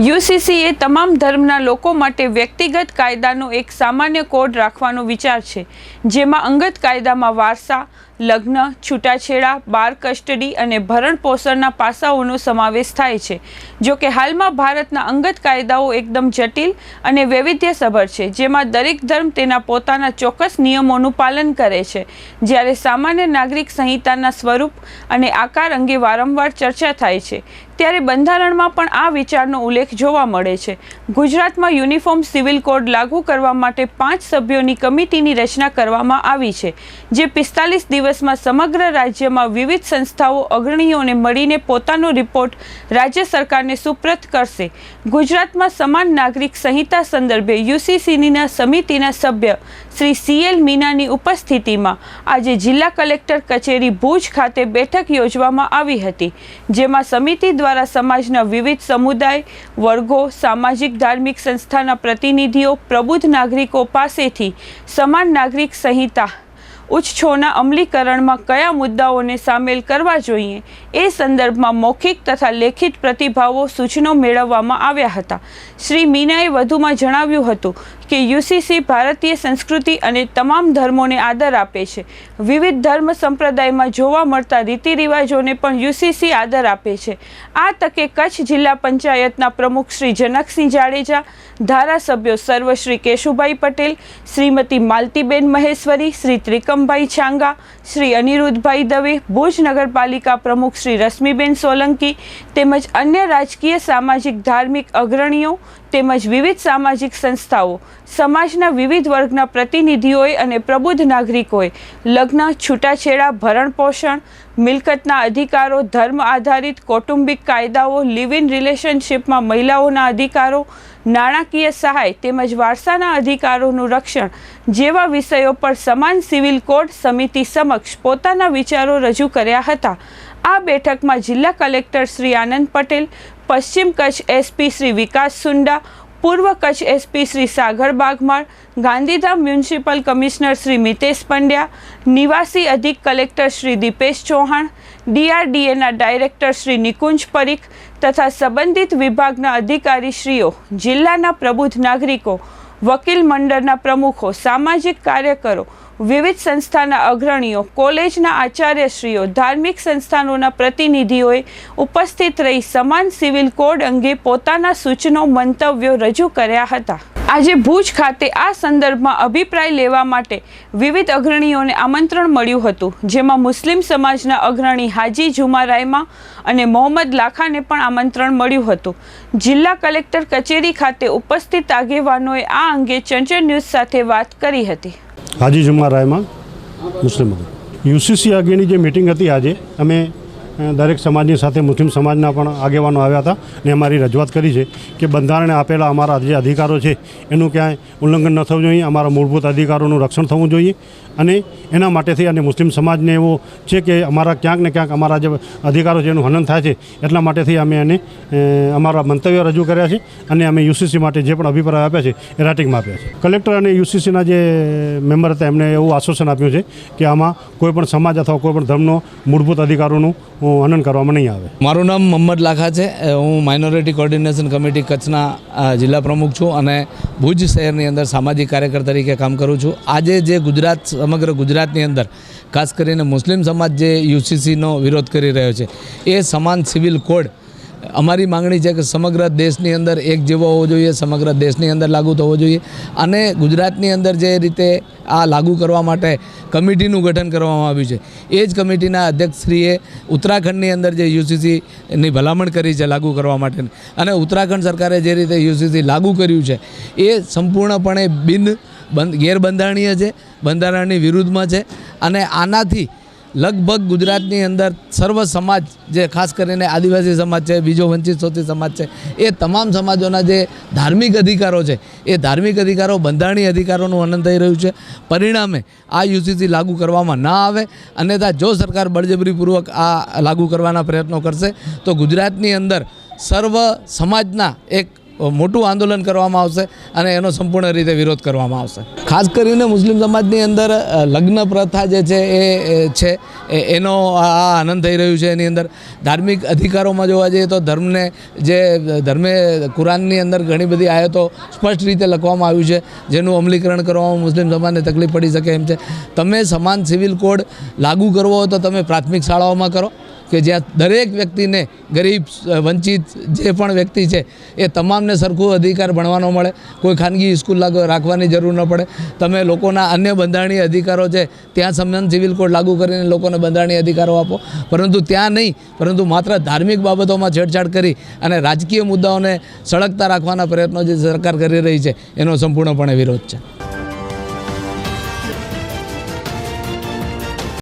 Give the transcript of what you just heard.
યુસીસીએ તમામ ધર્મના લોકો માટે વ્યક્તિગત કાયદાનો એક સામાન્ય કોડ રાખવાનો વિચાર છે, જેમાં અંગત કાયદામાં વારસા લગ્ન, છૂટાછેડા બાર કસ્ટડી અને ભરણ પોષણના પાસાઓનો સમાવેશ થાય છે. જો કે હાલમાં ભારતના અંગત કાયદાઓ એકદમ જટિલ અને વૈવિધ્યસભર છે, જેમાં દરેક ધર્મ તેના પોતાના ચોક્કસ નિયમોનું પાલન કરે છે. જ્યારે સામાન્ય નાગરિક સંહિતાના સ્વરૂપ અને આકાર અંગે વારંવાર ચર્ચા થાય છે, ત્યારે બંધારણમાં પણ આ વિચારનો ઉલ્લેખ જોવા મળે છે. ગુજરાતમાં યુનિફોર્મ સિવિલ કોડ લાગુ કરવા માટે પાંચ સભ્યોની કમિટીની રચના કરવામાં આવી છે, જે પિસ્તાલીસ દિવસમાં સમગ્ર રાજ્યમાં વિવિધ સંસ્થાઓ અગ્રણીઓને મળીને પોતાનો રિપોર્ટ રાજ્ય સરકારને સુપ્રત કરશે. ગુજરાતમાં સમાન નાગરિક સંહિતા સંદર્ભે યુસીસીનીના સમિતિના સભ્ય શ્રી સીએલ મીનાની ઉપસ્થિતિમાં આજે જિલ્લા કલેક્ટર કચેરી ભુજ ખાતે બેઠક યોજવામાં આવી હતી, જેમાં સમિતિ દ્વારા સમાજના વિવિધ સમુદાય, વર્ગો, સામાજિક, ધાર્મિક સંસ્થાના પ્રતિનિધિઓ, પ્રબુદ્ધ નાગરિકો પાસેથી સમાન નાગરિક સંહિતા ઉચ્ચ છોના અમલીકરણમાં કયા મુદ્દાઓને સામેલ કરવા જોઈએ એ સંદર્ભમાં મૌખિક તથા લેખિત પ્રતિભાવો સૂચનો મેળવવામાં આવ્યા હતા. શ્રી મીનાએ વધુમાં જણાવ્યું હતું કે યુસીસી ભારતીય સંસ્કૃતિ અને તમામ ધર્મોને આદર આપે છે. વિવિધ ધર્મ સંપ્રદાયમાં જોવા મળતા રીતિ રિવાજોને પણ યુસીસી આદર આપે છે. આ તકે કચ્છ જિલ્લા પંચાયતના પ્રમુખ શ્રી જનકસિંહ જાડેજા ધારાસભ્યો સર્વ શ્રી કેશુભાઈ પટેલ, શ્રીમતી માલતીબેન મહેશ્વરી, શ્રી ત્રિકમભાઈ છાંગા, શ્રી અનિરુદ્ધભાઈ દવે, ભુજ નગરપાલિકા પ્રમુખ શ્રી રશ્મિબેન સોલંકી તેમજ અન્ય રાજકીય, સામાજિક, ધાર્મિક અગ્રણીઓ તેમજ વિવિધ સામાજિક સંસ્થાઓ, સમાજના વિવિધ વર્ગના પ્રતિનિધિઓએ અને પ્રબુદ્ધ નાગરિકોએ લગ્ન, છૂટાછેડા, ભરણ પોષણ, મિલકતના અધિકારો, ધર્મ આધારિત કૌટુંબિક કાયદાઓ લિવ ઇન રિલેશનશીપમાં મહિલાઓના અધિકારો નાણાકીય સહાય તેમજ વારસાના અધિકારોનું રક્ષણ જેવા વિષયો પર સમાન સિવિલ કોડ સમિતિ સમક્ષ પોતાના વિચારો રજૂ કર્યા હતા. આ બેઠકમાં જિલ્લા કલેક્ટર શ્રી આનંદ પટેલ, પશ્ચિમ કચ્છ એસપી શ્રી વિકાસ સુંડા, પૂર્વ Kutch SP Shri Sagar Bagmal, Gandhidham municipal commissioner Shri Mitesh Pandya, નિવાસી અધિક કલેક્ટર શ્રી દીપેશ ચૌહાણ ડીઆરડીએના ડાયરેક્ટર શ્રી નિકુંજ પરીખ તથા સંબંધિત વિભાગના અધિકારીશ્રીઓ, જિલ્લાના પ્રબુદ્ધ નાગરિકો, વકીલ મંડળના પ્રમુખો, સામાજિક કાર્યકરો, વિવિધ સંસ્થાના અગ્રણીઓ, કોલેજના આચાર્યશ્રીઓ, ધાર્મિક સંસ્થાનોના પ્રતિનિધિઓએ ઉપસ્થિત રહી સમાન સિવિલ કોડ અંગે પોતાના સૂચનો, મંતવ્યો રજૂ કર્યા હતા. આજે ભુજ ખાતે આ સંદર્ભમાં અભિપ્રાય લેવા માટે વિવિધ અગ્રણીઓને આમંત્રણ મળ્યું હતું, જેમાં મુસ્લિમ સમાજના અગ્રણી હાજી જુમા રાયમા અને મોહમ્મદ લાખાને પણ આમંત્રણ મળ્યું હતું. જિલ્લા કલેક્ટર કચેરી ખાતે ઉપસ્થિત આગેવાનોએ આ અંગે ચંચળ ન્યૂઝ સાથે વાત કરી હતી. હાજી જુમ્મા રાયમાં મુસ્લિમ યુસીસી આગેની જે મિટિંગ હતી આજે, અમે દરેક સમાજની સાથે મુસ્લિમ સમાજના પણ આગેવાનો આવ્યા હતા ને અમારી રજૂઆત કરી છે કે બંધારણે આપેલા અમારા જે અધિકારો છે, એનું ક્યાંય ઉલ્લંઘન ન થવું જોઈએ, અમારા મૂળભૂત અધિકારોનું રક્ષણ થવું જોઈએ અને એના માટેથી અને મુસ્લિમ સમાજને એવો છે કે અમારા ક્યાંક ને ક્યાંક અમારા જે અધિકારો છે એનું હનન થાય છે, એટલા માટેથી અમે એને અમારા મંતવ્યો રજૂ કર્યા છે અને અમે યુસીસી માટે જે પણ અભિપ્રાય આપ્યા છે, એ રાટિંગમાં આપ્યા છે. કલેક્ટર અને યુસીસીના જે મેમ્બર હતા એમણે એવું આશ્વાસન આપ્યું છે કે આમાં કોઈપણ સમાજ અથવા કોઈપણ ધર્મનો મૂળભૂત અધિકારોનું હનન કરવામાં નહીં આવે. મારું નામ મોહમ્મદ લાખા છે. હું માઇનોરિટી કોર્ડિનેશન કમિટી કચ્છના જિલ્લા પ્રમુખ છું અને ભુજ શહેરની અંદર સામાજિક કાર્યકર તરીકે કામ કરું છું. આજે જે ગુજરાત, સમગ્ર ગુજરાતની અંદર, ખાસ કરીને મુસ્લિમ સમાજ જે યુસીસીનો વિરોધ કરી રહ્યો છે, એ સમાન સિવિલ કોડ અમારી માંગણી છે કે સમગ્ર દેશની અંદર એક જેવો હોવો જોઈએ, સમગ્ર દેશની અંદર લાગુ થવો જોઈએ. અને ગુજરાતની અંદર જે રીતે આ લાગુ કરવા માટે કમિટીનું ગઠન કરવામાં આવ્યું છે, એ જ કમિટીના અધ્યક્ષશ્રીએ ઉત્તરાખંડની અંદર જે યુસીસીની ભલામણ કરી છે લાગુ કરવા માટે અને ઉત્તરાખંડ સરકારે જે રીતે યુસીસી લાગુ કર્યું છે, એ સંપૂર્ણપણે બિન બંધ ગેરબંધારણીય છે, બંધારણની વિરુદ્ધમાં છે. અને આનાથી લગભગ ગુજરાતની અંદર સર્વ સમાજ જે ખાસ કરીને આદિવાસી સમાજ છે, બીજો વંચિત શોષિત સમાજ છે, એ તમામ સમાજોના જે ધાર્મિક અધિકારો છે, એ ધાર્મિક અધિકારો, બંધારણીય અધિકારોનું હનન થઈ રહ્યું છે. પરિણામે આ યુસીસી લાગુ કરવામાં ના આવે અન્યથા જો સરકાર બળજબરીપૂર્વક આ લાગુ કરવાના પ્રયત્નો કરશે, તો ગુજરાતની અંદર સર્વ સમાજના એક મોટું આંદોલન કરવામાં આવશે અને એનો સંપૂર્ણ રીતે વિરોધ કરવામાં આવશે. ખાસ કરીને મુસ્લિમ સમાજની અંદર લગ્ન પ્રથા જે છે એ છે એનો આ આનંદ થઈ રહ્યું છે એની અંદર. ધાર્મિક અધિકારોમાં જોવા જઈએ તો ધર્મને જે, ધર્મે કુરાનની અંદર ઘણી બધી આયતો સ્પષ્ટ રીતે લખવામાં આવ્યું છે, જેનું અમલીકરણ કરવામાં મુસ્લિમ સમાજને તકલીફ પડી શકે એમ છે. તમે સમાન સિવિલ કોડ લાગુ કરવો તો તમે પ્રાથમિક શાળાઓમાં કરો. કે જ્યાં દરેક વ્યક્તિને ગરીબ વંચિત જે પણ વ્યક્તિ છે, એ તમામને સરખું અધિકાર ભણવાનો મળે. કોઈ ખાનગી સ્કૂલ રાખવાની જરૂર ન પડે. તમે લોકોના અન્ય બંધારણીય અધિકારો છે, ત્યાં સમાન સિવિલ કોડ લાગુ કરીને લોકોને બંધારણીય અધિકારો આપો. પરંતુ ત્યાં નહીં, પરંતુ માત્ર ધાર્મિક બાબતોમાં છેડછાડ કરી અને રાજકીય મુદ્દાઓને સળગતા રાખવાના પ્રયત્નો જે સરકાર કરી રહી છે, એનો સંપૂર્ણપણે વિરોધ છે.